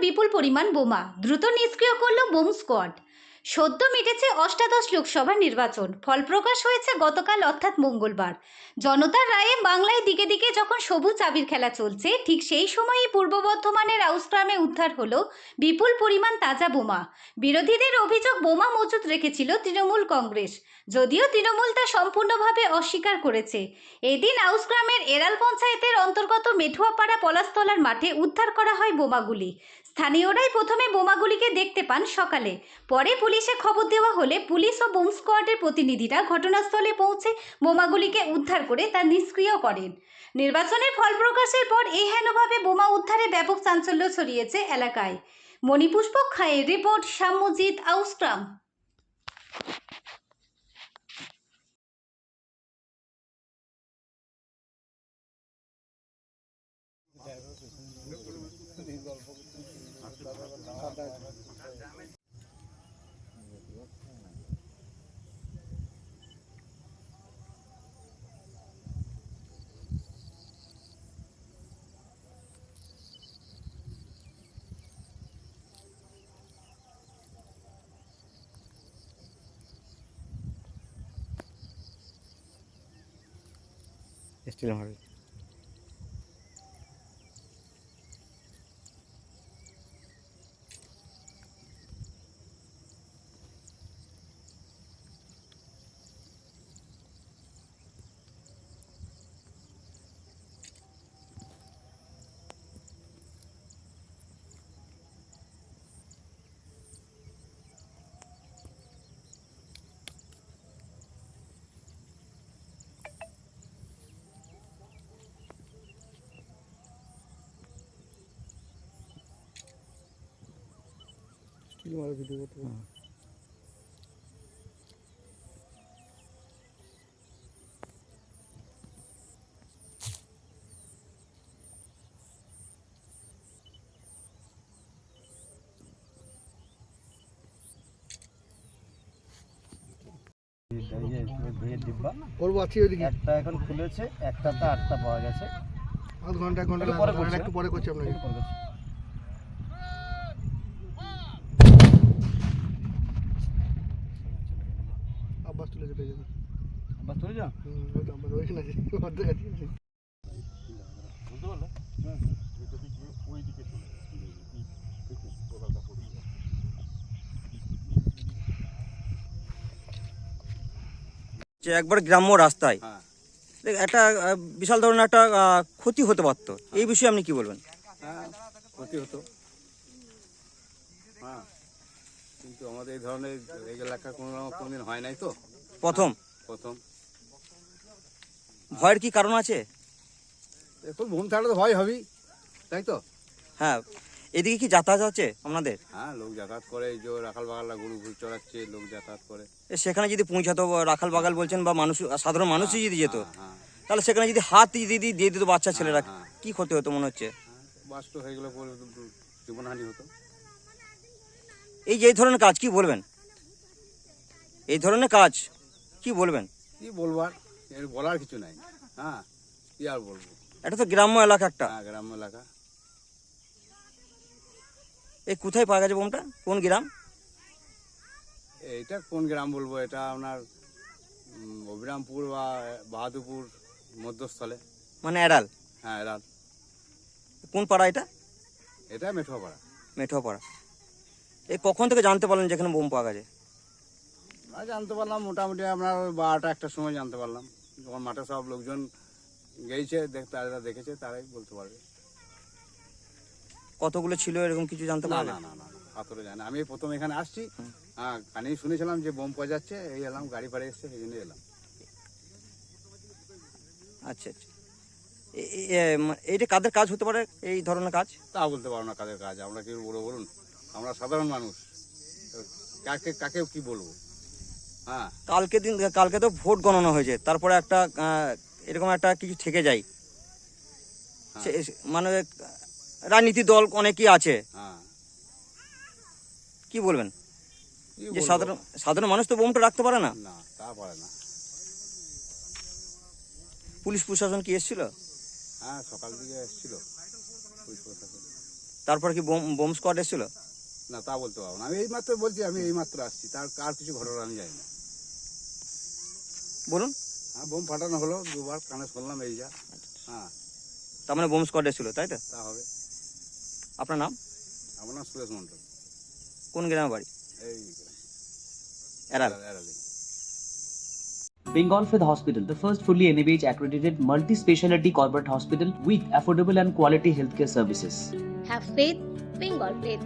বিপুল পরিমাণ বোমা। দ্রুত নিষ্ক্রিয় করল বোম স্কোয়াড। সদ্য মিটেছে অষ্টাদশ লোকসভা নির্বাচন। ফল প্রকাশ হয়েছে গতকাল, অর্থাৎ মঙ্গলবার। জনতার রায়ে বাংলায় দিকে দিকে যখন সবুজ আবির খেলা চলছে, ঠিক সেই সময়ই পূর্ব বর্ধমানের আউসগ্রামে উদ্ধার হলো বিপুল পরিমাণ তাজা বোমা। বিরোধীদের অভিযোগ বোমা মজুত রেখেছিল তৃণমূল কংগ্রেস। যদিও তৃণমূল তা সম্পূর্ণভাবে অস্বীকার করেছে। এদিন আউসগ্রামের এরাল পঞ্চায়েতের অন্তর্গত মেঠুয়াপাড়া পলাশতলার মাঠে উদ্ধার করা হয় বোমাগুলি। স্থানীয়রাই প্রথমে বোমাগুলিকে দেখতে পান সকালে। পরে পুলিশে খবর দেওয়া হলে পুলিশ ও বোম স্কোয়াডের প্রতিনিধিরা ঘটনাস্থলে পৌঁছে বোমাগুলিকে উদ্ধার করে তা নিষ্ক্রিয় করেন। নির্বাচনের ফল প্রকাশের পর এই হেনভাবে বোমা উদ্ধারে ব্যাপক চাঞ্চল্য ছড়িয়েছে এলাকায়। Manipushpak Khayer report, Shyamjit Ausgram estilo Marvel. স্টিল মারি ভিডিও করতে করব আছি ওইদিকে। একটা এখন খুলেছে একটা একটাতে আটটা পাওয়া গেছে। আধ ঘণ্টা এক ঘণ্টা একটু পরে করছি, একটু পরে করছি আপনাকে একটু পরে করছি। আব্বাস তুলে পেয়ে যাবে বাস চলে যাও হুম, ওই তো আব্বাস ওইখানে আছে অর্ধেক আছে বুঝতে পারলে? যে একবার গ্রাম্য রাস্তায়। হ্যাঁ। দেখ, একটা বিশাল ধরনের একটা আহ, ক্ষতি হতে পারতো। এই বিষয়ে আপনি কি বলবেন? হ্যাঁ ক্ষতি হতো। হ্যাঁ। কিন্তু আমাদের এই ধরনের এই এলাকা কোনো কোনোদিন হয় নাই তো? প্রথম। প্রথম। ভয়ের কি কারণ আছে? এখন ঘুম থাকলে তো ভয় হবেই তাই তো? হ্যাঁ এদিকে কি যাতায়াত আছে আপনাদের? হ্যাঁ লোক যাতায়াত করে এই যে রাখাল বাগালরা গরু ঘুর চড়াচ্ছে লোক যাতায়াত করে। এ, সেখানে যদি পৌঁছাতো বা রাখাল বাগাল বলছেন বা মানুষ সাধারণ মানুষই যদি যেত হ্যাঁ, হ্যাঁ। তাহলে সেখানে যদি হাত দিদি দিয়ে দিত বাচ্চা ছেলেরা হ্যাঁ। কি ক্ষতি হতো মনে হচ্ছে? বাস্ত হয়ে গেলে পরে তো জীবনহানি হতো। এই যে এই ধরনের কাজ কি বলবেন? এই ধরনের কাজ কি বলবেন? কি বলব আর? এর বলার কিছু নাই। হ্যাঁ কি আর বলব? এটা তো গ্রাম্য এলাকা একটা। হ্যাঁ গ্রাম্য এলাকা। এই কোথায় পাওয়া গেছে বোমটা? কোন গ্রাম? এইটা কোন গ্রাম বলব? এটা আপনার অবিরামপুর বা বাহাদুরপুর মধ্যস্থলে। মানে এড়াল? হ্যাঁ এড়াল। কোন পাড়া এটা? এটা মেঠোপাড়া মেঠোপাড়া এই কখন থেকে জানতে পারলেন যেখানে বোম পাওয়া গেছে? জানতে পারলাম। মোটামুটি আপনার বারোটা একটার সময় জানতে পারলাম। যখন মাঠে সব লোকজন গেছে তারা দেখেছে তারাই বলতে পারবে। কতগুলো ছিল এরকম কিছু জানতে পারলেন না না না না, হাতুড়ে যায় না। আমি প্রথম এখানে আসছি। হ্যাঁ কানেই শুনেছিলাম যে বোম পাওয়া যাচ্ছে এই এলাম গাড়ি ফাড়ি এসছে সেই জন্য এলাম। আচ্ছা আচ্ছা। এইটা কাদের কাজ হতে পারে এই ধরনের কাজ? তা বলতে পারব না কাদের কাজ আমরা কি বলব বলুন। আমরা সাধারণ মানুষ। কাকে কাকে কি বলব? কালকে দিন কালকে তো ভোট গণনা হয়েছে তারপরে একটা এরকম একটা কিছু থেকে যায়। সে- মানে রাজনীতি দল অনেকই আছে। হ্যাঁ। কি বলবেন? যে সাধারণ সাধারণ মানুষ তো বোমটা রাখতে পারে না? না তা পারে না। পুলিশ প্রশাসন কি এসেছিল? হ্যাঁ সকাল দিকে এসেছিল পুলিশ প্রশাসন। তারপর কি বোম বোম স্কোয়াড এসেছিল? না তা বলতে পারব না। আমি এই মাত্র বলছি আমি এই মাত্র আসছি। তার কার কিছু ঘটনা আমি জানি না। বলুন হ্যাঁ বোম ফাটানো হলো দুবার কানে শুনলাম এই যা হ্যাঁ তার মানে বোম স্কোয়াড এসেছিল তাই তো তা হবে আপনার নাম আমার নাম সুরেশ মন্ডল কোন গ্রামে বাড়ি এই এরাল এরালি Bengal Fifth Hospital, the first fully NABH accredited multi speciality corporate hospital with affordable and quality healthcare services. Have faith, Bengal faith.